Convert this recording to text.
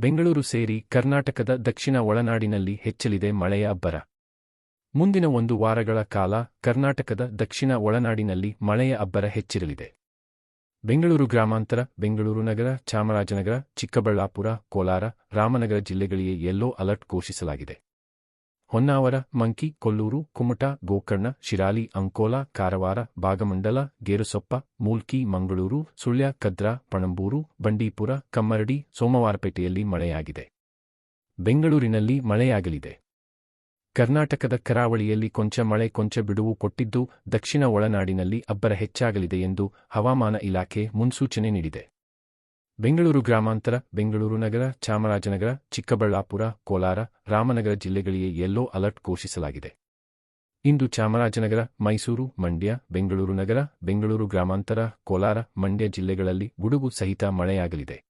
ಬೆಂಗಳೂರು ಸೇರಿ ಕರ್ನಾಟಕದ ದಕ್ಷಿಣ ಒಳನಾಡಿನಲ್ಲಿ ಹೆಚ್ಚಲಿದೆ ಮಳೆಯ ಅಬ್ಬರ. ಮುಂದಿನ ಒಂದು ವಾರಗಳ ಕಾಲ ಕರ್ನಾಟಕದ ದಕ್ಷಿಣ ಒಳನಾಡಿನಲ್ಲಿ ಮಳೆಯ ಅಬ್ಬರ ಹೆಚ್ಚಿರಲಿದೆ. ಬೆಂಗಳೂರು ಗ್ರಾಮಾಂತರ, ಬೆಂಗಳೂರು ನಗರ, ಚಾಮರಾಜನಗರ, ಚಿಕ್ಕಬಳ್ಳಾಪುರ, ಕೋಲಾರ, ರಾಮನಗರ ಜಿಲ್ಲೆಗಳಿಗೆ ಯೆಲ್ಲೋ ಅಲರ್ಟ್ ಘೋಷಿಸಲಾಗಿದೆ. ಹೊನ್ನಾವರ, ಮಂಕಿ, ಕೊಲ್ಲೂರು, ಕುಮಟಾ, ಗೋಕರ್ಣ, ಶಿರಾಲಿ, ಅಂಕೋಲಾ, ಕಾರವಾರ ಭಾಗಮಂಡಲ ಗೇರುಸೊಪ್ಪ, ಮೂಲ್ಕಿ, ಮಂಗಳೂರು, ಸುಳ್ಯ, ಕದ್ರಾ, ಪಣಂಬೂರು, ಬಂಡೀಪುರ, ಕಮ್ಮರಡಿ, ಸೋಮವಾರಪೇಟೆಯಲ್ಲಿ ಮಳೆಯಾಗಿದೆ. ಬೆಂಗಳೂರಿನಲ್ಲಿ ಮಳೆಯಾಗಲಿದೆ. ಕರ್ನಾಟಕದ ಕರಾವಳಿಯಲ್ಲಿ ಕೊಂಚ ಮಳೆ, ಕೊಂಚ ಬಿಡುವು ಕೊಟ್ಟಿದ್ದು ದಕ್ಷಿಣ ಒಳನಾಡಿನಲ್ಲಿ ಅಬ್ಬರ ಹೆಚ್ಚಾಗಲಿದೆ ಎಂದು ಹವಾಮಾನ ಇಲಾಖೆ ಮುನ್ಸೂಚನೆ ನೀಡಿದೆ. ಬೆಂಗಳೂರು ಗ್ರಾಮಾಂತರ, ಬೆಂಗಳೂರು ನಗರ, ಚಾಮರಾಜನಗರ, ಚಿಕ್ಕಬಳ್ಳಾಪುರ, ಕೋಲಾರ, ರಾಮನಗರ ಜಿಲ್ಲೆಗಳಿಗೆ ಯೆಲ್ಲೋ ಅಲರ್ಟ್ ಘೋಷಿಸಲಾಗಿದೆ. ಇಂದು ಚಾಮರಾಜನಗರ, ಮೈಸೂರು, ಮಂಡ್ಯ, ಬೆಂಗಳೂರು ನಗರ, ಬೆಂಗಳೂರು ಗ್ರಾಮಾಂತರ, ಕೋಲಾರ, ಮಂಡ್ಯ ಜಿಲ್ಲೆಗಳಲ್ಲಿ ಗುಡುಗು ಸಹಿತ ಮಳೆಯಾಗಲಿದೆ.